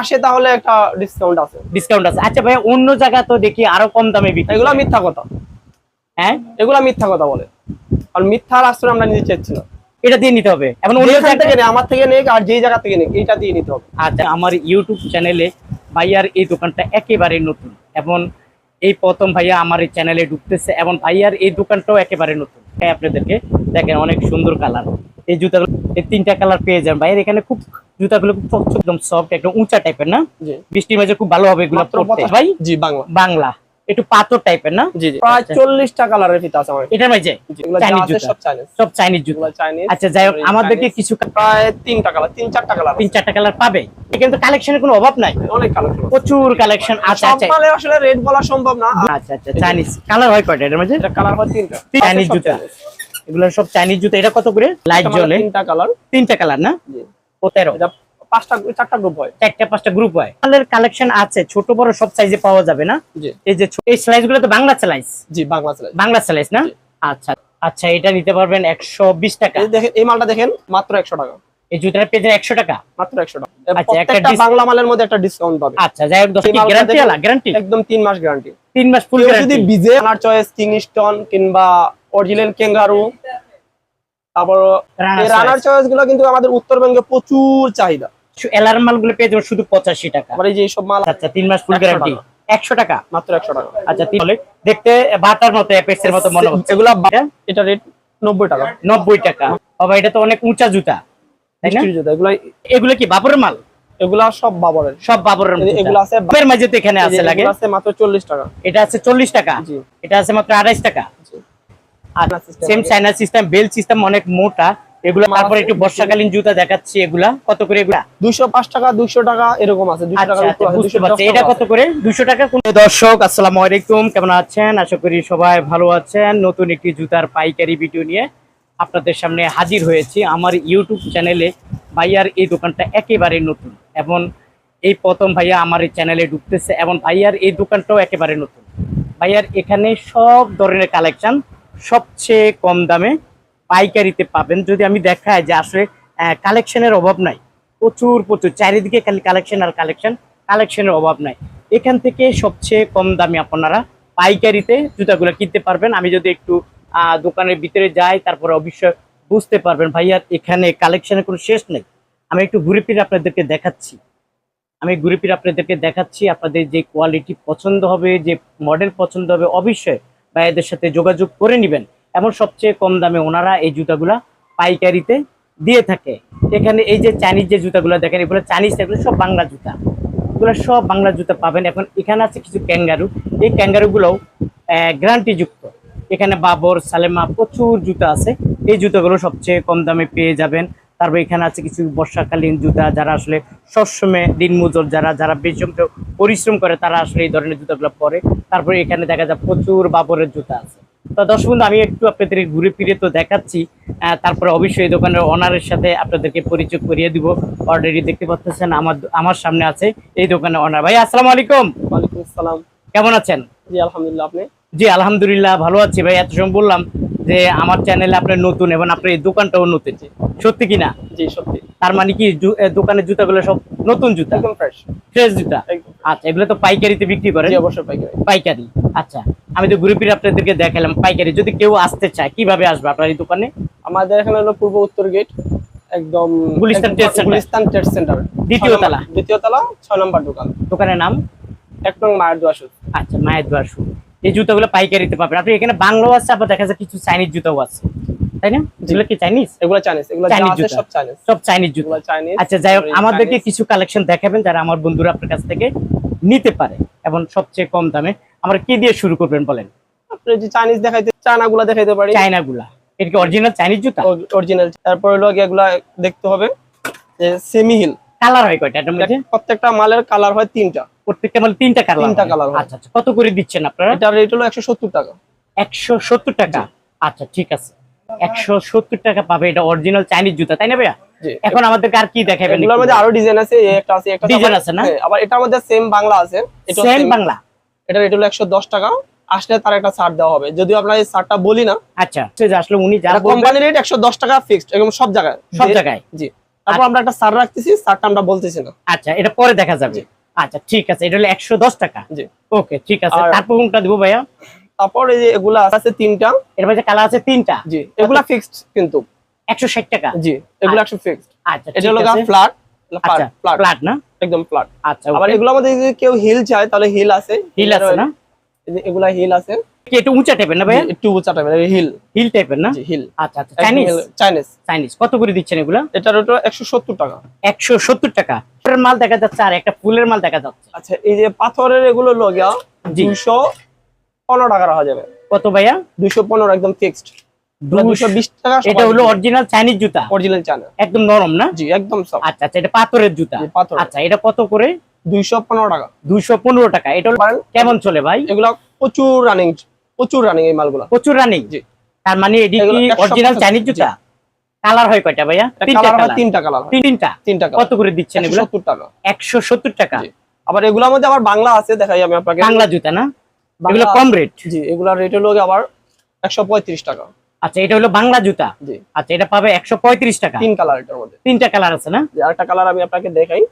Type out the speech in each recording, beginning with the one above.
আসে তাহলে একটা ডিসকাউন্ট আছে। ডিসকাউন্ট আছে। আচ্ছা ভাইয়া অন্য জায়গা তো দেখি আরও কম দামে বিক্রি এগুলা। মিথ্যা কথা। হ্যাঁ? এগুলা মিথ্যা কথা বলে। আর মিথ্যার আশ্রয় আমরা নিতে চাচ্ছি না। এটা দিয়ে নিতে হবে। এখন অন্য যেখান থেকে আমার থেকে নেই আর যেই জায়গা থেকে নেই এইটা দিয়ে নিতে হবে। আচ্ছা আমার ইউটিউব চ্যানেলে ভাইয়ার এই দোকানটা একেবারে নতুন। এবং এই প্রথম ভাইয়া আমার এই চ্যানেলে ঢুকতেছে এবং ভাইয়ার এই দোকানটাও একেবারে নতুন। তাই আপনাদেরকে দেখেন অনেক সুন্দর কালার এই জুতাগুলো এই তিনটা কালার পেয়ে যান ভাইয়ের এখানে খুব জুতাগুলো খুব চকচক একদম সফট একদম উঁচা টাইপের না? বৃষ্টির মাঝে খুব ভালো হবে এগুলো ভাই? জি বাংলা। বাংলা। একটু পাথর টাইপের না? প্রায় আচ্ছা। চল্লিশটা কালারের ফিতা আছে আমার এটার মাঝে? আছে সব চাইনিজ জুতা। আচ্ছা যাই হোক আমাদেরকে কিছু প্রায় তিনটা কালার তিন চারটা কালার তিন চারটা কালার পাবে? কিন্তু কালেকশনের কোনো অভাব নাই? অনেক কালেকশন প্রচুর কালেকশন আচ্ছা। সব আচ্ছা আসলে রেট বলা সম্ভব না। আচ্ছা আচ্ছা চাইনিজ কালার হয় কয়টা এটার মাঝে? এটা কালার হয় তিনটা। চাইনিজ জুতা। এগুলো সব চাইনিজ জুতো। এটা কত করে? লাইট মানে জ্বলে তিনটা কালার তিনটা কালার না? জি। ও তেরো। পাঁচটা চারটা গ্রুপ হয়। চারটা পাঁচটা গ্রুপ হয়। কালার কালেকশন আছে ছোট বড় সব সাইজে পাওয়া যাবে না? জি। এই যে এই স্লাইসগুলো তো বাংলা স্লাইস জি বাংলা বাংলা স্লাইস না? আচ্ছা আচ্ছা এটা নিতে পারবেন একশো বিশ টাকা। এই দেখেন এই মালটা দেখেন মাত্র একশো টাকা। এই জুতাটা পেয়ে একশো টাকা? মাত্র একশো টাকা। আচ্ছা, প্রত্যেকটা বাংলা মালের মধ্যে একটা ডিসকাউন্ট পাবে। আচ্ছা যাই হোক গ্যারান্টি। গ্যারান্টি একদম তিন মাস গ্যারান্টি তিন মাস ফুল যদি বিজে আনার চয়েস কিংস্টন কিংবা অরিজিনাল কেঙ্গারু তারপর রানার চয়েসগুলো কিন্তু আমাদের উত্তরবঙ্গে প্রচুর চাহিদা। এলার মালগুলো পেয়ে যাবেন শুধু পঁচাশি টাকা। এই যে সব মাল আচ্ছা তিন মাস ফুল গ্যারান্টি একশো টাকা? মাত্র একশো টাকা। আচ্ছা দেখতে বাটার মতো অ্যাপেক্স এর মতো মনে হচ্ছে। এগুলা এটা রেট নব্বই টাকা। নব্বই টাকা। বাবা এটা তো অনেক উঁচা জুতা তাই না? জুতা এগুলা এগুলো কি বাবরের মাল? এগুলা সব বাবরের। সব বাবরের। এগুলো আছে মাঝে তো এখানে আছে লাগে। আছে মাত্র চল্লিশ টাকা। এটা আছে চল্লিশ টাকা। এটা আছে মাত্র আড়াইশ টাকা। আর same China system bell system অনেক মোটা। এগুলো তারপরে একটু বর্ষাকালীন জুতা দেখাচ্ছি এগুলা। কত করে এগুলা? দুইশো পাঁচ টাকা দুইশো টাকা এরকম আছে। দুইশো আচ্ছা টাকা আচ্ছা, বুঝতে পারছি। এটা কত করে? দুশো টাকা কোন দর্শক আসসালামু আলাইকুম। কেমন আছেন? আশা করি সবাই ভালো আছেন। নতুন একটি জুতার পাইকারি ভিডিও নিয়ে আপনাদের সামনে হাজির হয়েছি। আমার ইউটিউব চ্যানেলে ভাইয়ার এই দোকানটা একেবারে নতুন এবং এই প্রথম ভাইয়া আমার এই চ্যানেলে ঢুকতেছে এবং ভাইয়ার এই দোকানটাও একেবারে নতুন। ভাইয়ার এখানে সব ধরনের কালেকশন সবচেয়ে কম দামে পাইকারিতে পাবেন। যদি আমি দেখাই যে আসলে কালেকশনের অভাব নাই, প্রচুর প্রচুর, চারিদিকে খালি কালেকশন আর কালেকশন কালেকশনের অভাব নাই। এখান থেকে সবচেয়ে কম দামে আপনারা পাইকারিতে জুতাগুলো কিনতে পারবেন। আমি যদি একটু দোকানের ভিতরে যাই, তারপরে অবশ্যই বুঝতে পারবেন, ভাইয়া, এখানে কালেকশনের কোনো শেষ নেই। আমি একটু ঘুরে ফিরে আপনাদেরকে দেখাচ্ছি। আমি ঘুরে ফিরে আপনাদেরকে দেখাচ্ছি, আপনাদের যে কোয়ালিটি পছন্দ হবে, যে মডেল পছন্দ হবে, অবশ্যই ভাইয়াদের সাথে যোগাযোগ করে নেবেন। এবং সবচেয়ে কম দামে ওনারা এই জুতাগুলা পাইকারিতে দিয়ে থাকে। এখানে এই যে চাইনিজ যে জুতাগুলো দেখেন, এগুলো চাইনিজ এগুলো সব বাংলা জুতা। এগুলো সব বাংলা জুতা পাবেন। এখন এখানে আছে কিছু ক্যাঙ্গারু। এই ক্যাঙ্গারুগুলোও গ্যারান্টি যুক্ত এখানে বাবর, সালেমা প্রচুর জুতা আছে। এই জুতাগুলো সবচেয়ে কম দামে পেয়ে যাবেন। তারপর এখানে আছে কিছু বর্ষাকালীন জুতা যারা আসলে সবসময় দিন মজুর যারা যারা বেশি পরিশ্রম করে তারা আসলে এই ধরনের জুতাগুলো পরে। তারপরে এখানে দেখা যায় প্রচুর বাবরের জুতা আছে। তো দর্শক বন্ধু আমি একটু আপনাদের ঘুরে ফিরে তো দেখাচ্ছি। আহ, তারপরে অবশ্যই এই দোকানের ওনারের সাথে আপনাদেরকে পরিচয় করিয়ে দিব। অলরেডি দেখতে পাচ্ছেন আমার আমার সামনে আছে এই দোকানের অনার ভাই আসসালামু আলাইকুম। ওয়ালাইকুম আসসালাম। কেমন আছেন? জি আলহামদুলিল্লাহ আপনি? জি আলহামদুলিল্লাহ ভালো আছি ভাই এত সময় বললাম। যে আমার চ্যানেলে আপনার নতুন এবং আপনার এই দোকানটাও নতুন। সত্যি কিনা জি সত্যি। তার মানে কি দোকানের জুতাগুলো সব নতুন জুতা? একদম ফ্রেশ ফ্রেশ জুতা? আচ্ছা এগুলো তো পাইকারিতে বিক্রি করেন? জি অবশ্যই পাইকারি। পাইকারি। আচ্ছা আমি তো ঘুরে ফিরে আপনাদেরকে দেখালাম পাইকারি। যদি কেউ আসতে চায় কীভাবে আসবে আপনার এই দোকানে? আমাদের এখানে হলো পূর্ব উত্তর গেট একদম Gulistan trade centre. Gulistan trade centre দ্বিতীয় তলা। দ্বিতীয় তলা ছয় নম্বর দোকান। দোকানের নাম? এক নং মায়ের দোয়া আচ্ছা মায়ের দোয়ার শু এই জুতাগুলো পাইকারিতে পাবেন আপনি এখানে বাংলাও আছে আবার দেখা যায় কিছু চাইনিজ জুতাও আছে। তাই না? কি চাইনিজ এগুলো চাইনিজ এগুলো চাইনিজ জুতা। সব চাইনিজ সব চাইনিজ জুতা। চাইনিজ আচ্ছা যাই হোক আমাদেরকে কিছু কালেকশন দেখাবেন যারা আমার বন্ধুরা আপনার কাছ থেকে নিতে পারে এবং সবচেয়ে কম দামে। আমরা কি দিয়ে শুরু করবেন বলেন? আপনি যে চাইনিজ দেখাইতে দেখাইতে পারি। এটা কি অরিজিনাল চাইনিজ জুতা? অরিজিনাল তারপর হলো এগুলা দেখতে হবে। যে সেমি হিল কালার হয় কয়টা এটার মধ্যে? প্রত্যেকটা মালের কালার হয় তিনটা। প্রত্যেকটা মানে তিনটা কালার তিনটা হয়। আচ্ছা আচ্ছা। কত করে দিচ্ছেন আপনারা? এটার রেট হলো একশো সত্তর টাকা। একশো সত্তর টাকা? আচ্ছা ঠিক আছে। একশো সত্তর টাকা পাবে এটা অরিজিনাল চাইনিজ জুতা তাই না ভাইয়া? এখন আমাদেরকে আর কি দেখাবেন এগুলোর মধ্যে আরও ডিজাইন আছে এই একটা আছে একটা আবার- আছে না? হ্যাঁ, আবার এটার মধ্যে সেম বাংলা আছে। এটা সেম বাংলা? এটা রেট হলো একশো দশ টাকা। আসলে তার একটা ছাড় দেওয়া হবে। যদিও আপনার এই ছাড়টা বলি না। আচ্ছা আসলে উনি যারা কোম্পানি রেট একশো দশ টাকা ফিক্সড একদম সব জায়গায়। সব জায়গায়? জি। তারপর আমরা একটা সার রাখতেছি সারটা আমরা বলতেছি না। আচ্ছা এটা পরে দেখা যাবে। আচ্ছা ঠিক আছে এটা হলো একশো দশ টাকা। জি। ওকে ঠিক আছে তারপর কোনটা দিব ভাইয়া? তারপর এই যে এগুলা আছে তিনটা। এর মধ্যে কালার আছে তিনটা। জি এগুলা ফিক্সড কিন্তু। একশো ষাট টাকা। জি এগুলা একশো ফিক্সড আচ্ছা এটা হলো। ফ্ল্যাট আচ্ছা ফ্ল্যাট না? একদম ফ্ল্যাট আচ্ছা আবার এগুলোর মধ্যে যদি কেউ হিল চায় তাহলে হিল আছে। হিল আছে না? এগুলা হিল আছে। একটু উঁচা টাইপের না ভাইয়া? জি, একটু উঁচা টাইপের হিল হিল টাইপের না? হিল আচ্ছা আচ্ছা চাইনিজ চাইনিজ চাইনিজ কত করে দিচ্ছেন এগুলা? এটার ওটা একশো সত্তর টাকা। একশো সত্তর টাকা। ফুলের মাল দেখা যাচ্ছে আর একটা ফুলের মাল দেখা যাচ্ছে। আচ্ছা এই যে পাথরের এগুলো জি। পনেরো টাকা রাখা যাবে। কত ভাইয়া? দুইশো পনেরো একদম ফিক্সড টাকা এটা হলো অরিজিনাল চাইনিজ জুতা? অরিজিনাল চায়না একদম নরম না? জি একদম আচ্ছা আচ্ছা এটা পাথরের জুতা? আচ্ছা এটা কত করে? দুইশো পনেরো টাকা। দুইশো পনেরো টাকা। এটা? কেমন চলে ভাই? এগুলা প্রচুর রানিং প্রচুর রানিং এই মালগুলা। প্রচুর রানিং জি। তার মানে এটি কি অরিজিনাল চাইনিজ জুতা? কালার হয় কয়টা ভাইয়া? তিনটা কালার তিনটা কালার তিনটা? তিনটা কত করে দিচ্ছেন এগুলো? সত্তর টাকা। একশো সত্তর টাকা? জি। আবার এগুলোর মধ্যে আবার বাংলা আছে দেখাই আমি আপনাকে। বাংলা জুতা না? এগুলো কম রেট জি এগুলা রেট হলো আবার একশো পঁয়ত্রিশ টাকা। আচ্ছা এটা হলো বাংলা জুতা? জি। আচ্ছা এটা পাবে একশো পঁয়ত্রিশ টাকা? তিন কালার এটার মধ্যে। তিনটা কালার আছে না? যে আরেকটা কালার আমি আপনাকে দেখাই।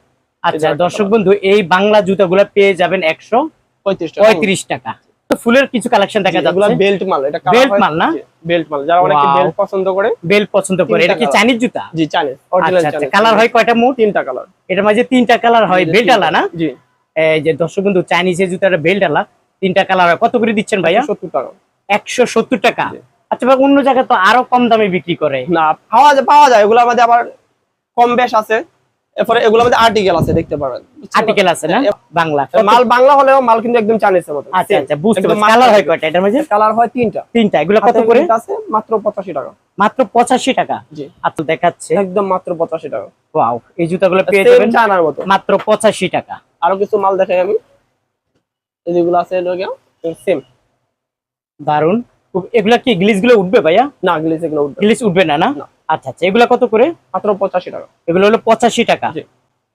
আচ্ছা দর্শক বন্ধু এই বাংলা জুতাগুলো পেয়ে যাবেন একশো পঁয়ত্রিশ টাকা। পঁয়ত্রিশ টাকা। তো ফুলের কিছু কালেকশন দেখা এগুলা যাচ্ছে। বেল্ট মাল এটা Belt মাল না? বেল্ট মাল যারা অনেকে বেল্ট পছন্দ করে বেল পছন্দ করে। এটা কি চাইনিজ জুতা? জি চাইনিজ আচ্ছা অরিজিনাল আচ্ছা। চাইনিজ কালার হয় কয়টা মোট? তিনটা কালার এটার মাঝে তিনটা কালার হয় বেল্ট আলা না? জি। এই যে দর্শক বন্ধু চাইনিজের জুতাটা বেল্ট আলা তিনটা কালার হয়। কত করে দিচ্ছেন ভাইয়া? সত্তর টাকা। একশো সত্তর টাকা। আচ্ছা ভাই অন্য জায়গায় তো আরও কম দামে বিক্রি করে। না পাওয়া যায় পাওয়া যায়। এগুলোর মধ্যে আবার কম বেশ আছে। এরপরে মধ্যে আর্টিকেল আছে দেখতে আর্টিকেল আছে না? বাংলা। মাল বাংলা হলেও মাল কিন্তু একদম মতো। আচ্ছা আচ্ছা বুঝতে পারছি। কালার হয় কয়টা? এটার মাঝে কালার হয় তিনটা। তিনটা। এগুলো কত করে? আছে মাত্র পঁচাশি টাকা। মাত্র পঁচাশি টাকা? জি। আচ্ছা দেখাচ্ছে। একদম মাত্র পঁচাশি টাকা। ওয়াও এই জুতাগুলো পেয়ে যাবেন চায়নার মতো। মাত্র পঁচাশি টাকা। আরও কিছু মাল দেখাই আমি। এই যেগুলো আছে সেম দারুণ এগুলা কি গ্লিসগুলো উঠবে ভাইয়া? না গ্লিস এগুলো উঠবে গ্লিস উঠবে না? না। আচ্ছা আচ্ছা এগুলা কত করে? মাত্র পঁচাশি টাকা। এগুলো হলো পঁচাশি টাকা।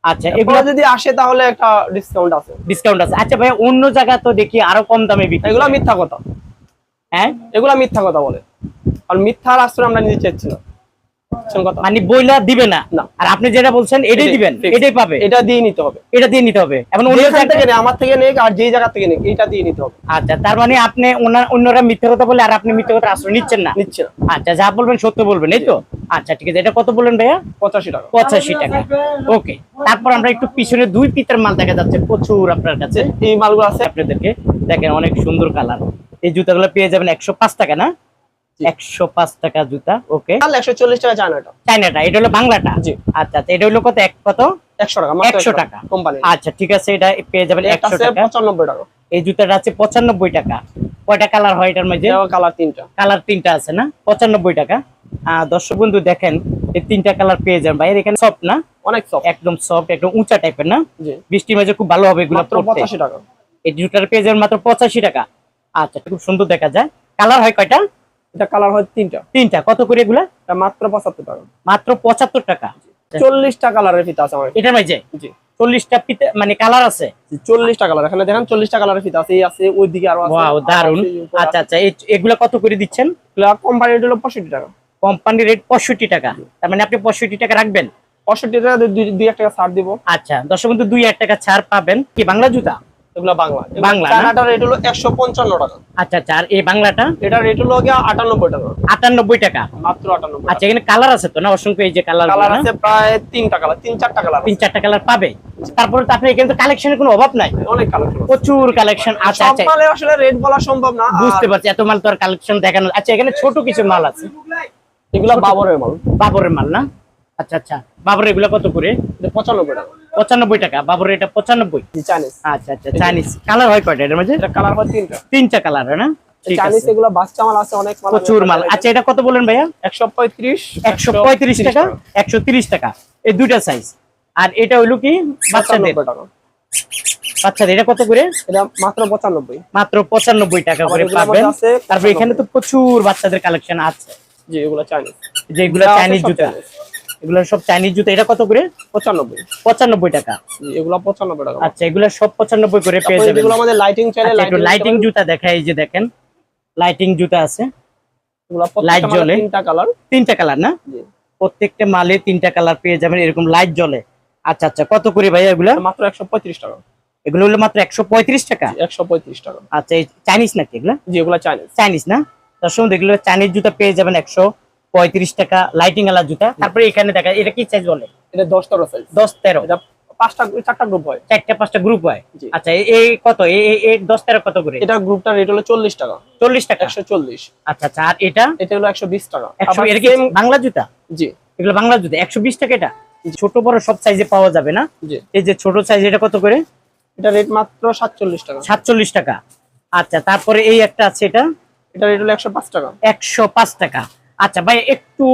আচ্ছা এগুলো যদি আসে তাহলে একটা ডিসকাউন্ট আছে। ডিসকাউন্ট আছে। আচ্ছা ভাইয়া অন্য জায়গা তো দেখি আরও কম দামে বিক্রি এগুলো মিথ্যা কথা। হ্যাঁ? এগুলো মিথ্যা কথা বলে। আর মিথ্যার আশ্রয় আমরা নিতে চাচ্ছি না। মানে বইলা দিবে না। আর আপনি যেটা বলছেন এটাই দিবেন এটাই পাবে। এটা দিয়ে নিতে হবে। এটা দিয়ে নিতে হবে। এখন অন্য যেখান থেকে নেই, আমার থেকে নেই আর যেই জায়গা থেকে নেই এটা দিয়ে নিতে হবে। আচ্ছা তার মানে আপনি অন্যরা মিথ্যা কথা বলে আর আপনি মিথ্যা কথা আশ্রয় নিচ্ছেন না? নিচ্ছে না। আচ্ছা যা বলবেন সত্য বলবেন এই তো? আচ্ছা ঠিক আছে। এটা কত বললেন ভাইয়া? পঁচাশি টাকা। পঁচাশি টাকা। ওকে। তারপর আমরা একটু পিছনে দুই পিতার মাল দেখা যাচ্ছে প্রচুর আপনার কাছে। এই মালগুলো আছে আপনাদেরকে। দেখেন অনেক সুন্দর কালার। এই জুতাগুলো পেয়ে যাবেন একশো পাঁচ টাকা না? একশো পাঁচ টাকা জুতা ওকে। একশো চল্লিশ টাকা চায়নাটা। এটা হলো বাংলাটা? আচ্ছা আচ্ছা এটা হলো কত? এক কত? একশো টাকা 100 টাকা। কোম্পানি আচ্ছা ঠিক আছে এটা পেয়ে যাবেন একশো টাকা। পঁচানব্বই টাকা। এই জুতাটা আছে পঁচানব্বই টাকা। কয়টা কালার হয় এটার মধ্যে? কালার তিনটা। কালার তিনটা আছে না? পঁচানব্বই টাকা। দর্শক বন্ধু দেখেন এই তিনটা কালার পেয়ে যান ভাই এখানে সফট না? অনেক সফট একদম সফট একদম উঁচা টাইপের না? বৃষ্টির মাঝে খুব ভালো হবে এগুলো পঁচাশি টাকা। এই জুতার পেয়ে যাবেন মাত্র পঁচাশি টাকা। আচ্ছা খুব সুন্দর দেখা যায়। কালার হয় কয়টা? এটা কালার হয় তিনটা। তিনটা। কত করে এগুলা? মাত্র পঁচাত্তর টাকা। মাত্র পঁচাত্তর টাকা। চল্লিশটা কালারের ফিতা আছে আমার। এটার মাঝে? জি। চল্লিশটা পিতে মানে কালার আছে। চল্লিশটা কালার এখানে দেখেন চল্লিশটা কালারের ফিতা আছে এই আছে ওই দিকে আরও আছে। দারুণ আচ্ছা আচ্ছা এই- এগুলা কত করে দিচ্ছেন? কোম্পানি রেট হলো পঁয়ষট্টি টাকা। কোম্পানি রেট পঁয়ষট্টি টাকা। তার মানে আপনি পঁয়ষট্টি টাকা রাখবেন? পঁয়ষট্টি টাকা দুই দুই এক টাকা ছাড় দিব। আচ্ছা দশ বন্ধু দুই এক টাকা ছাড় পাবেন। কি বাংলা জুতা? এগুলো বাংলা? রেট হলো টাকা। আচ্ছা আচ্ছা আর এই বাংলাটা? এটা রেট হলো টাকা। আটানব্বই টাকা? মাত্র আচ্ছা এখানে কালার আছে তো না? অসংখ্য এই যে কালার কালার আছে প্রায় তিনটা কালার তিন চারটা কালার পাবে। তারপরে তো আপনার এখানে তো কালেকশনের কোনো অভাব নাই। অনেক কালার প্রচুর কালেকশন আচ্ছা আচ্ছা মালে আসলে রেট বলা সম্ভব না বুঝতে পারছি এত মাল তো আর কালেকশন দেখানো আচ্ছা এখানে ছোট কিছু মাল আছে। এগুলো বাবরের মাল। বাবরের মাল না? আচ্ছা আচ্ছা। বাবরের এগুলো কত করে? পঁচানব্বই টাকা। পঁচানব্বই টাকা? বাবরের এটা পঁচানব্বই? চাইনিজ আচ্ছা আচ্ছা চাইনিজ কালার হয় কয়টা এটার এটা কালার হয় তিনটা। তিনটা কালার না? চাইনিজ এগুলো বাচ্চা মাল আছে অনেক মাল প্রচুর মাল। আচ্ছা এটা কত বলেন ভাইয়া? একশো পঁয়ত্রিশ একশো পঁয়ত্রিশ টাকা? একশো তিরিশ টাকা। এই দুইটা সাইজ আর এটা হইল কি? বাচ্চাদের। বাচ্চাদের। এটা কত করে? এটা মাত্র পঁচানব্বই। মাত্র পঁচানব্বই টাকা করে পাবেন। তারপর এখানে তো প্রচুর বাচ্চাদের কালেকশন আছে। জি এগুলো চাইনিজ যেগুলো চাইনিজ জুতা। এগুলো সব চাইনিজ জুতা। এটা কত করে? পঁচানব্বই। পঁচানব্বই টাকা। এগুলো পঁচানব্বই টাকা। আচ্ছা এগুলো সব পঁচানব্বই করে পেয়ে যাবেন। যেগুলো আমাদের লাইটিং একটু লাইটিং জুতা দেখাই এই যে দেখেন লাইটিং জুতা আছে। এগুলো light জ্বলে। তিনটা কালার তিনটা কালার না? প্রত্যেকটা মালে তিনটা কালার পেয়ে যাবেন এরকম লাইট জ্বলে। আচ্ছা আচ্ছা কত করে ভাই এগুলা? মাত্র একশো পঁয়ত্রিশ টাকা। এগুলো হলো মাত্র একশো পঁয়ত্রিশ টাকা? একশো পঁয়ত্রিশ টাকা। আচ্ছা এই চাইনিজ নাকি এগুলা? জি এগুলা চাইনিজ চাইনিজ না? দর্শক এগুলো চাইনিজ জুতা পেয়ে যাবেন একশো পঁয়ত্রিশ টাকা লাইটিং আলা জুতা। তারপরে এখানে দেখা এটা কি সাইজ বলে? এটা দশ তেরো সাইজ দশ তেরো। পাঁচটা চারটা গ্রুপ হয়। চারটা পাঁচটা গ্রুপ হয়? আচ্ছা এই কত? এই- দশ তেরো কত করে? এটা গ্রুপটা রেট হলো চল্লিশ টাকা। চল্লিশ টাকা। একশো চল্লিশ। আচ্ছা আচ্ছা আর এটা? এটা হলো একশো বিশ টাকা। বাংলা জুতা? জি। এগুলো বাংলা জুতা। একশো বিশ টাকা এটা? ছোট বড় সব সাইজে পাওয়া যাবে না? এই যে ছোট সাইজ এটা কত করে? এটা রেট মাত্র সাতচল্লিশ টাকা। সাতচল্লিশ টাকা। আচ্ছা তারপরে এই একটা আছে এটা? এটা রেট হলো একশো পাঁচ টাকা। একশো পাঁচ টাকা। আচ্ছা ভাই একটু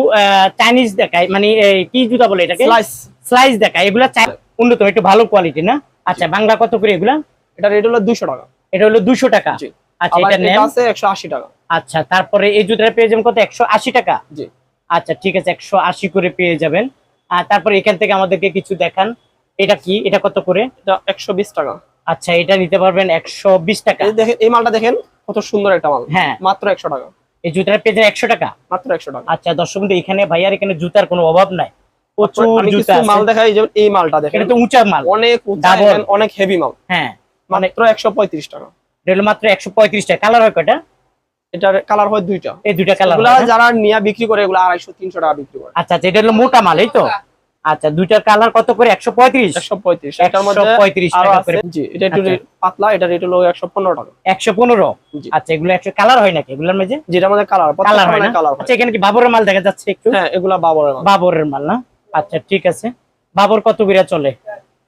চাইনিজ দেখায় মানে কি জুতা বলে এটাকে? স্লাইস দেখায় এগুলা উন্নত একটু ভালো কোয়ালিটি না? আচ্ছা বাংলা কত করে এগুলা? এটা রেট হলো দুশো টাকা। এটা হলো দুশো টাকা? আচ্ছা এটা নেন। আছে একশো আশি টাকা। আচ্ছা তারপরে এই জুতাটা পেয়ে যাবেন কত? একশো আশি টাকা? জি। আচ্ছা ঠিক আছে একশো আশি করে পেয়ে যাবেন। আর তারপরে এখান থেকে আমাদেরকে কিছু দেখান। এটা কি? এটা কত করে? এটা একশো বিশ টাকা। আচ্ছা এটা নিতে পারবেন একশো বিশ টাকা। এই দেখেন এই মালটা দেখেন কত সুন্দর একটা মাল। হ্যাঁ। মাত্র একশো টাকা। এই জুতার পেজে একশো টাকা? মাত্র একশো টাকা। আচ্ছা দর্শক বন্ধু, এখানে ভাইয়ার এখানে জুতার কোনো অভাব নাই। প্রচুর জুতা মাল। দেখাই এই মালটা দেখেন। এটা তো উঁচা মাল। অনেক উঁচা অনেক হেভি মাল। হ্যাঁ মাত্র একশো পঁয়ত্রিশ টাকা। এটা হলো মাত্র একশো পঁয়ত্রিশ টাকা। কালার হয় কয়টা? এটার কালার হয় দুইটা। এই দুইটা কালার যারা নিয়ে বিক্রি করে এগুলো আড়াইশো তিনশো টাকা বিক্রি করে। আচ্ছা আচ্ছা এটা হলো মোটা মাল এই তো? আচ্ছা দুইটার কালার কত করে? একশো পঁয়ত্রিশ? একশো পঁয়ত্রিশ। এটার মধ্যে 135 টাকা করে। জি এটা একটু আচ্ছা। পাতলা এটা রেট হলো একশো পনেরো টাকা। একশো পনেরো? জি। আচ্ছা এগুলো একশো কালার হয় নাকি? এগুলোর মাঝে যেটার মধ্যে কালার কালার হয় না? আচ্ছা এখানে কি বাবরের মাল দেখা যাচ্ছে একটু? হ্যাঁ এগুলা বাবরের মাল। বাবরের মাল না? আচ্ছা ঠিক আছে। বাবর কত করে চলে?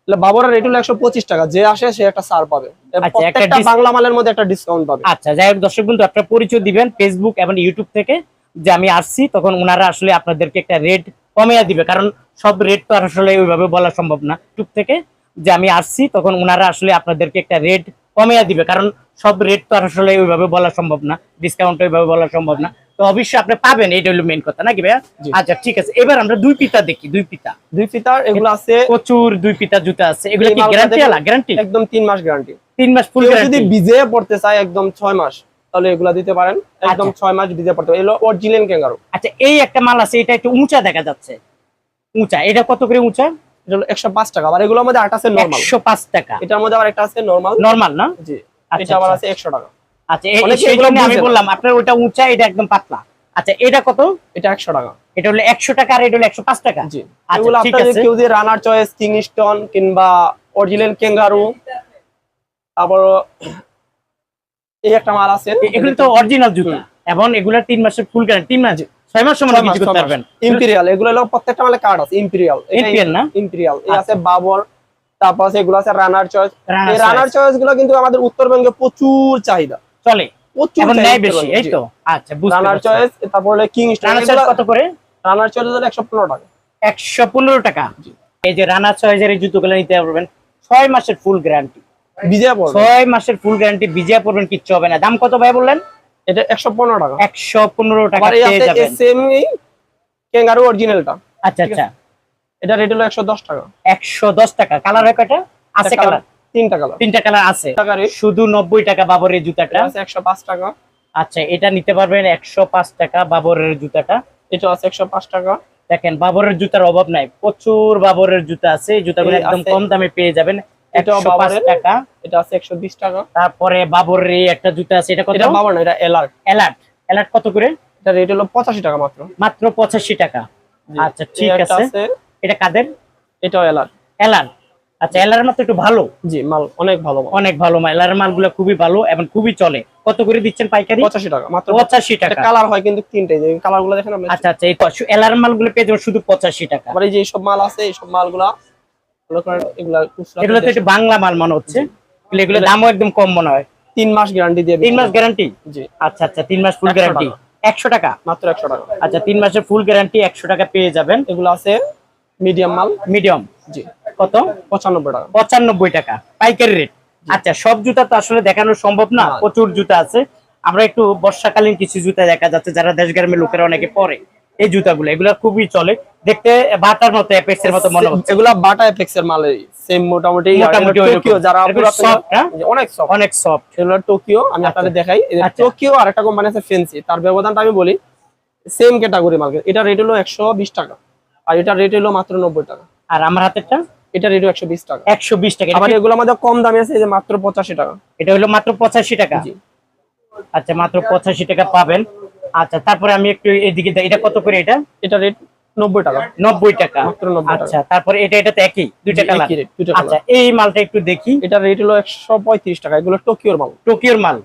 বাবরের রেট হলো একশো পঁচিশ টাকা। যে আসে সে একটা ছাড় পাবে। প্রত্যেকটা বাংলা মালের মধ্যে একটা ডিসকাউন্ট পাবে। আচ্ছা যাই হোক দর্শক বন্ধু আপনার পরিচয় দিবেন ফেসবুক এবং ইউটিউব থেকে। যে আমি আসছি তখন ওনারা আসলে আপনাদেরকে একটা রেট কমিয়ে দিবে। কারণ সব রেট তো আর আসলে ওইভাবে বলা সম্ভব না। ইউটিউব থেকে যে আমি আসছি তখন ওনারা আসলে আপনাদেরকে একটা রেট কমিয়ে দিবে। কারণ সব রেট তো আর আসলে ওইভাবে বলা সম্ভব না। ডিসকাউন্ট ওইভাবে বলা সম্ভব না। তো অবশ্যই আপনি পাবেন এইটা হলো মেন কথা। নাকি ভাইয়া? আচ্ছা ঠিক আছে। এবার আমরা দুই পিতা দেখি দুই পিতা। দুই ফিতার এগুলো আছে প্রচুর দুই পিতা জুতা আছে। এগুলো কি গ্যারান্টি। আলা? গ্যারান্টি একদম তিন মাস গ্যারান্টি তিন মাস ফুল কেউ যদি গ্যারান্টি ভিজে পড়তে চায় একদম ছয় মাস তাহলে এগুলা দিতে পারেন। একদম আচ্ছা। ছয় মাস ভিজে পড়তে এগুলো অরিজিনাল ক্যাঙ্গারু আচ্ছা এই একটা মাল আছে এটা একটু উঁচা দেখা যাচ্ছে। উঁচা। এটা কত করে উঁচা? এটা হলো একশো পাঁচ টাকা। আবার এগুলোর মধ্যে আট আছে নর্মাল একশো পাঁচ টাকা। এটার মধ্যে আবার একটা আছে নর্মাল নর্মাল না? জি। আচ্ছা, এটা আবার আচ্ছা। আছে একশো টাকা। আচ্ছা এ- অনেকে এগুলো আমি বললাম আপনার ওটা উঁচা এটা একদম পাতলা। আচ্ছা এটা কত? এটা একশো টাকা। এটা হলো একশো টাকা আর এটা হলো একশো পাঁচ টাকা। জি। আচ্ছা, এগুলো আপনাদের কেউ যদি রানার চয়েস কিংস্টন কিংবা অরিজিনাল ক্যাঙ্গারু তারপর এই একটা মাল আছে। এগুলো তো অরিজিনাল জুতা। এবং এগুলা তিন মাসের ফুল গ্যারান্টি তিন মাস ছয় মাস সময় কিছু করতে পারবেন? ইম্পেরিয়াল এগুলো হলো প্রত্যেকটা মালে কার্ড আছে ইম্পেরিয়াল Imperial না? ইম্পেরিয়াল এই। আছে বাবর তারপর আছে এগুলো আছে রানার চয়েস এই রানার চয়েসগুলো কিন্তু আমাদের উত্তরবঙ্গে প্রচুর চাহিদা। চলে? প্রচুর নেয় বেশি এই তো? আচ্ছা রানার চয়েস তারপর হলো কিংস্টন রানার কত করে? রানার চয়েস হলো একশো পনেরো টাকা। একশো পনেরো টাকা? এই যে রানার চয়েসের এই জুতোগুলো নিতে পারবেন ছয় মাসের ফুল গ্যারান্টি বিজয় পড়বে। ছয় মাসের ফুল গ্যারান্টি বিজয়া পড়বেন কিচ্ছু হবে না। দাম কত ভাই বললেন? এটা একশো পনেরো টাকা। একশো পনেরো টাকা আবার এই পেয়ে যাবেন। সেম ক্যাঙ্গারু অরিজিনালটা আচ্ছা আচ্ছা। এটা রেট হলো একশো দশ টাকা। একশো দশ টাকা। কালার হয় কয়টা? আছে কালার তিনটা কালার তিনটা কালার আছে। শুধু নব্বই টাকা বাবরের জুতাটা। আছে একশো পাঁচ টাকা। আচ্ছা এটা নিতে পারবেন একশো পাঁচ টাকা বাবরের জুতাটা। এটা আছে একশো পাঁচ টাকা। দেখেন বাবরের জুতার অভাব নাই। প্রচুর বাবরের জুতা আছে। এই জুতাগুলো একদম কম দামে পেয়ে যাবেন। এটাও বাবরের। টাকা। এটা আছে একশো বিশ টাকা। তারপরে বাবরের একটা জুতা আছে এটা কত? এটা বাবার না এটা এলার্ট। অ্যালার্ট অ্যালার্ট কত করে? এটা রেট হলো পঁচাশি টাকা মাত্র। মাত্র পঁচাশি টাকা। জি। আচ্ছা ঠিক আছে। এটা কাদের? এটাও এলার্ট। অ্যালার্ট আচ্ছা একটু ভালো। জি মাল অনেক ভালো মাল। অনেক ভালো মাল। মালগুলো খুবই ভালো এবং খুবই চলে। কত করে দিচ্ছেন পাইকারি? পঁচাশি টাকা মাত্র পঁচাশি টাকা। কালার হয় কিন্তু তিনটে যে কালারগুলো দেখেন আপনি। আচ্ছা আচ্ছা এই অ্যালার্ম মালগুলো পেয়ে যাবেন শুধু পঁচাশি টাকা। মানে এই যে এইসব মাল আছে এইসব মালগুলা মনে করেন এগুলা খুচরা এগুলো তো একটু বাংলা মাল মনে হচ্ছে। এগুলো- দামও একদম কম মনে হয়। তিন মাস গ্যারান্টি দিয়ে তিন মাস গ্যারান্টি জি। আচ্ছা আচ্ছা তিন মাস ফুল গ্যারান্টি একশো টাকা? মাত্র একশো টাকা। আচ্ছা তিন মাসের ফুল গ্যারান্টি একশো টাকা পেয়ে যাবেন। এগুলো আছে মিডিয়াম মাল। মিডিয়াম জি। কত? পঁচানব্বই টাকা। পঁচানব্বই টাকা। পাইকারি রেট আচ্ছা সব জুতা তো আসলে দেখানো সম্ভব না। না। প্রচুর জুতা আছে। আমরা একটু বর্ষাকালীন কিছু জুতা দেখা যাচ্ছে যারা দেশ গ্রামের লোকেরা অনেকে পরে। এই জুতাগুলো এগুলো খুবই চলে। দেখতে বাটার মতো অ্যাপেক্স এর মতো মনে হচ্ছে। এগুলা বাটা এফেক্স এর মাল সেম মোটামুটি মোটামুটি টোকিও যারা পুরো হ্যাঁ? অনেক সফট অনেক সফট এগুলো টোকিও আমি আপনাদের দেখাই। আচ্ছা। টোকিও আর একটা কোম্পানি আছে ফেন্সি তার ব্যবধানটা আমি বলি সেম ক্যাটাগরি মাল। এটা রেট হলো একশো বিশ টাকা আর এটা রেট হলো মাত্র নব্বই টাকা। আর আমার হাতেরটা? এটা রেট একশো বিশ টাকা। একশো বিশ টাকা। এটা আবার এগুলো আমাদের কম দামে আছে এই যে মাত্র পঁচাশি টাকা। এটা হলো মাত্র পঁচাশি টাকা? জি। আচ্ছা মাত্র পঁচাশি টাকা পাবেন। আচ্ছা তারপরে আমি একটু এদিকে। এটা কত করে এটা? এটা রেট নব্বই টাকা। নব্বই টাকা। 90 টাকা। আচ্ছা তারপরে এটা এটা তো একই? দুইটা কালার আচ্ছা এই মালটা একটু দেখি। এটা রেট হলো একশো পঁয়ত্রিশ টাকা এগুলো টোকিওর মাল। টোকিওর মাল।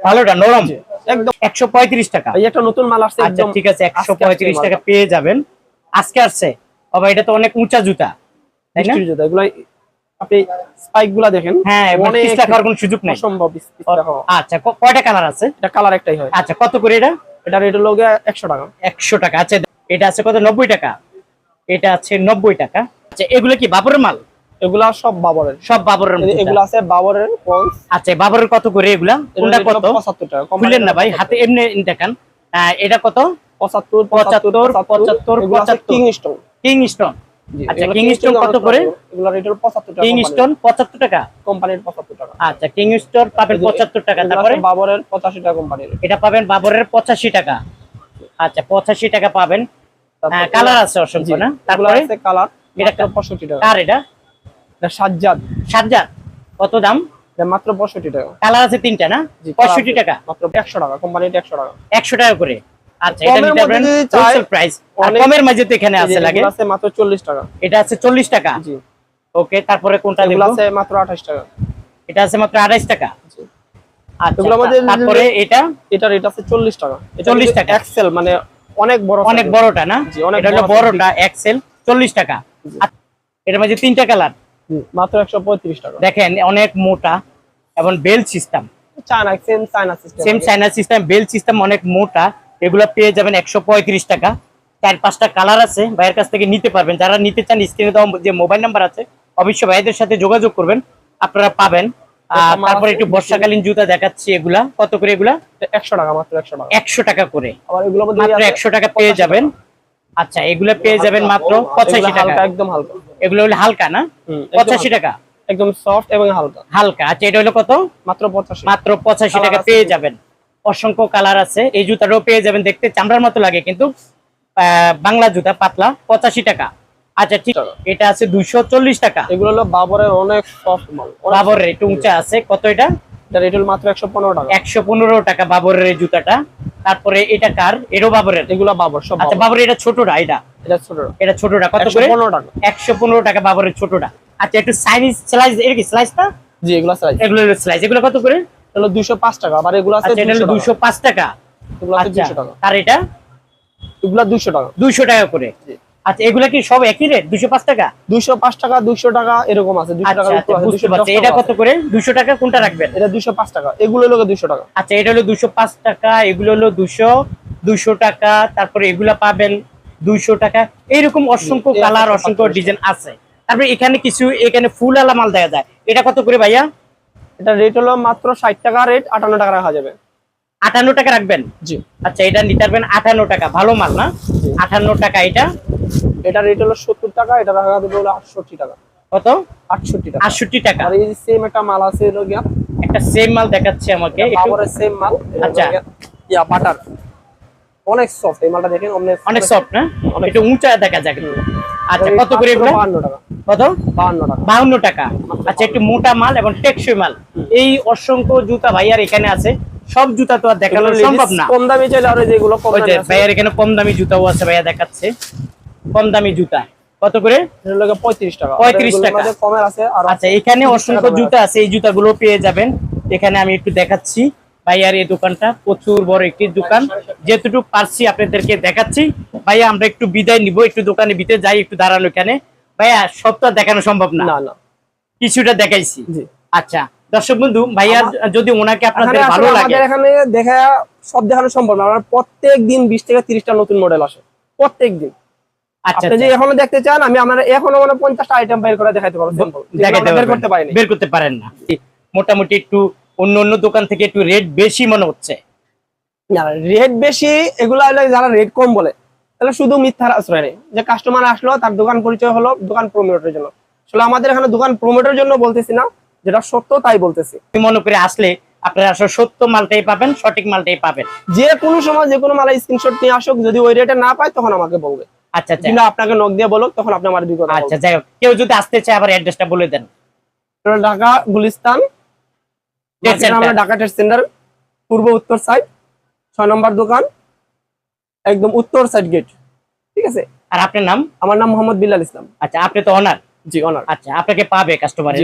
ভালোটা নরম? একদম। টাকা। এই একটা নতুন মাল আসছে আচ্ছা একদম ঠিক আছে একশো আজকে পঁয়ত্রিশ আসছে টাকা পেয়ে যাবেন। আজকে আসছে। বাবা এটা তো অনেক উঁচা জুতা তাই না? জুতা, এগুলো আপনি স্পাইকগুলা দেখেন। হ্যাঁ কোনো সুযোগ নাই। খাওয়া। আচ্ছা কয়টা কালার আছে? এটা কালার একটাই হয়। আচ্ছা কত করে এটা? এটা রেট হলো একশো টাকা। একশো টাকা। আচ্ছা এটা আছে কত? নব্বই টাকা। এটা আছে নব্বই টাকা। আচ্ছা এগুলো কি বাবরের মাল? এগুলা সব বাবরের। সব বাবরের এগুলো আছে বাবরের পন্স। আচ্ছা বাবরের কত করে এগুলা? কোনটা কত? পঁচাত্তর টাকা খুলেন না ভাই হাতে এমনি দেখান। এটা কত? পঁচাত্তর পঁচাত্তর, পঁচাত্তর, পঁচাত্তর। কিং স্টোন কিং স্টোন আচ্ছা কিংস্টোন কত করে? এগুলো রেট হলো পঁচাত্তর টাকা কিং স্টোন পঁচাত্তর টাকা? কোম্পানির পঁচাত্তর টাকা। আচ্ছা কিং স্টোন পাবেন পঁচাত্তর টাকা। তারপরে? বাবরের পঁচাশি টাকা কোম্পানির এটা পাবেন বাবরের পঁচাশি টাকা। আচ্ছা পঁচাশি টাকা পাবেন। হ্যাঁ, কালার আছে অসংখ্য না? তারপরে? আছে কালার এটা এটা পঁয়ষট্টি টাকা। কার এটা? এটা সাজ্জাদ। সাজ্জাদ। কত দাম? এটা মাত্র পঁয়ষট্টি টাকা। কালার আছে তিনটা না? জি, পঁয়ষট্টি কালার টাকা। মাত্র একশো টাকা কোম্পানির একশো টাকা। একশো টাকা করে। আচ্ছা এটা নিতে মধ্যে পারবেন যদি চাই, হোলসেল প্রাইস আর কমের মাঝে তো এখানে আছে লাগে। আছে মাত্র চল্লিশ টাকা। এটা আছে চল্লিশ টাকা? জি। ওকে তারপরে কোনটা এগুলো আছে মাত্র আঠাশ টাকা। এটা আছে মাত্র আড়াইশ টাকা? জি। আচ্ছা এগুলোর মধ্যে তা- তারপরে এটা? এটা আছে চল্লিশ টাকা। 40 টাকা। এক্সেল মানে অনেক বড় অনেক বড়টা না? এটা হলো বড়টা এক্সেল চল্লিশ টাকা। আচ্ছা, এটার মাঝে তিনটা কালার জি, মাত্র একশো পঁয়ত্রিশ টাকা। দেখেন অনেক মোটা এবং bell system China same China system same China system bell system অনেক মোটা। এগুলো পেয়ে যাবেন একশো পঁয়ত্রিশ টাকা। চার পাঁচটা কালার আছে ভাইয়ের কাছ থেকে নিতে পারবেন। যারা নিতে চান স্ক্রিনে দেওয়া যে মোবাইল নাম্বার আছে অবশ্যই ভাইদের সাথে যোগাযোগ করবেন আপনারা পাবেন। তারপরে একটু বর্ষাকালীন জুতা দেখাচ্ছি এগুলা। কত করে এগুলা? একশো টাকা মাত্র একশো টাকা। একশো টাকা করে। মাত্র একশো টাকা পেয়ে যাবেন। আচ্ছা এগুলা পেয়ে যাবেন মাত্র পঁচাশি টাকা। একদম হালকা। এগুলো হলো হালকা না? পঁচাশি টাকা। একদম সফট এবং হালকা। হালকা। আচ্ছা এটা হলো কত? মাত্র পঁচাশি। মাত্র পঁচাশি টাকা পেয়ে যাবেন। অসংখ্য কালার আছে। এই জুতাটাও পেয়ে যাবেন দেখতে চামড়ার মতো লাগে কিন্তু বাংলা জুতা পাতলা পঁচাশি টাকা। আচ্ছা ঠিক। এটা আছে দুইশো চল্লিশ টাকা। এগুলো হলো বাবরের অনেক সফট মাল। বাবরের একটু উঁচা আছে। কত এটা? মাত্র একশো পনেরো টাকা। একশো পনেরো টাকা বাবরের এই জুতাটা। তারপরে এটা কার? বাবরের। এগুলো বাবর সব আচ্ছা বাবরের এটা ছোটটা এটা? এটা ছোট এটা ছোটটা কত একশো করে পনেরো টাকা। একশো পনেরো টাকা বাবরের ছোটটা। আচ্ছা একটু সাইনিজ স্লাইস এটা কি স্লাইস না জি এগুলো সাইজ এগুলো হলো স্লাইস এগুলো কত করে? হলো দুইশো পাঁচ টাকা আবার এগুলো আছে আচ্ছা এটা হলো দুশো পাঁচ টাকা। এগুলো আছে আচ্ছা দুশো টাকা। আর এটা? এগুলো দুশো টাকা। দুইশো টাকা করে। আচ্ছা এগুলা কি সব একই রেট দুশো পাঁচ টাকা? দুইশো পাঁচ টাকা দুইশো টাকা এরকম আছে। দুইশো আচ্ছা টাকা আচ্ছা পারছি। এটা কত করে? দুশো টাকা কোনটা রাখবেন? এটা দুইশো পাঁচ টাকা। এগুলো হলো দুইশো টাকা। আচ্ছা এটা হলো দুশো পাঁচ টাকা এগুলো হলো দুশো দুশো টাকা তারপরে এগুলা পাবেন দুইশো টাকা। এইরকম অসংখ্য কালার অসংখ্য ডিজাইন আছে। তারপরে এখানে কিছু এখানে ফুল আলা মাল দেখা যায়। এটা কত করে ভাইয়া? এটা রেট হলো মাত্র ষাট টাকা রেট আটান্ন টাকা রাখা যাবে। আটান্ন টাকা রাখবেন? জি। আচ্ছা এটা নিতে পারবেন আটান্ন টাকা। ভালো মাল না। আটান্ন টাকা এটা? এটা রেট হলো সত্তর টাকা এটা রাখা যাবে হলো আটষট্টি টাকা। কত? আটষট্টি টাকা। আটষট্টি টাকা। আর এই সেম একটা মাল আছে হলো গিয়া একটা সেম মাল দেখাচ্ছে আমাকে বাবরের সেম মাল আচ্ছা। ইয়া বাটার অনেক সফট এই মালটা দেখেন অনেক সফট না? একটু উঁচা দেখা যায়। আচ্ছা কত করে এগুলো? বাহান্ন টাকা। কত? বাহান্ন টাকা। আচ্ছা একটু মোটা মাল এবং টেকসই মাল। এই অসংখ্য জুতা ভাইয়ার এখানে আছে। সব জুতা তো আর দেখানো সম্ভব না। কম দামি চাইলে আর যেগুলো কম দামি ভাইয়ার এখানে কম দামি জুতাও আছে ভাইয়া দেখাচ্ছে। কম দামি জুতা। কত করে? পঁয়ত্রিশ টাকা। 35 এগুলোর টাকা। কমের আছে আচ্ছা এখানে অসংখ্য জুতা আছে। এই জুতাগুলো পেয়ে যাবেন। এখানে আমি একটু দেখাচ্ছি। ভাইয়ার এই দোকানটা প্রচুর বড় একটি দোকান। যেটুকু পারছি আপনাদেরকে দেখাচ্ছি। ভাইয়া আমরা একটু বিদায় নিব। একটু দোকানে ভিতরে যাই একটু দাঁড়ানো এখানে ভাইয়া সবটা দেখানো সম্ভব না। না না। কিছুটা দেখাইছি। আচ্ছা দর্শক বন্ধু ভাইয়া যদি ওনাকে আপনাদের এখানে ভালো লাগে আমাদের এখানে দেখা সব দেখানো সম্ভব না। আমরা প্রত্যেক দিন বিশ থেকে তিরিশটা নতুন মডেল আসে। প্রত্যেক দিন। আচ্ছা আপনি যে এখনও দেখতে চান আমি আমার এখনও মানে পঞ্চাশটা আইটেম বের করে দেখাইতে পারব। বের করতে পারিনি। বের করতে পারেন না। মোটামুটি একটু অন্য অন্য দোকান থেকে একটু রেট বেশি মনে হচ্ছে। না রেট বেশি এগুলো হলো যারা রেট কম বলে। তাহলে শুধু মিথ্যার আশ্রয় নেই। যে কাস্টমার আসলো তার দোকান পরিচয় হলো দোকান প্রমোটের জন্য। আসলে আমাদের এখানে দোকান প্রমোটের জন্য বলতেছি না যেটা সত্য তাই বলতেছি। মনে করে আসলে আপনারা আসলে সত্য মালটাই পাবেন সঠিক মালটাই পাবেন? যে কোনো সময় যে কোনো মালা স্ক্রিনশট নিয়ে আসুক যদি ওই রেটে না পায় তখন আমাকে বলবে। আচ্ছা আচ্ছা। আপনাকে নক দিয়ে তখন আপনি আমার দুই কথা আচ্ছা যাই হোক। কেউ যদি আসতে চায় আবার অ্যাড্রেসটা বলে দেন। ঢাকা গুলিস্তান ঢাকা ট্রেড সেন্টার পূর্ব উত্তর সাইড ছয় নম্বর দোকান। একদম উত্তর সাইড গেট ঠিক আছে? আর আপনার নাম? আমার নাম মোহাম্মদ বিল্লাল ইসলাম। আচ্ছা আপনি তো অনার জি অনার আচ্ছা আপনাকে পাবে কাস্টমার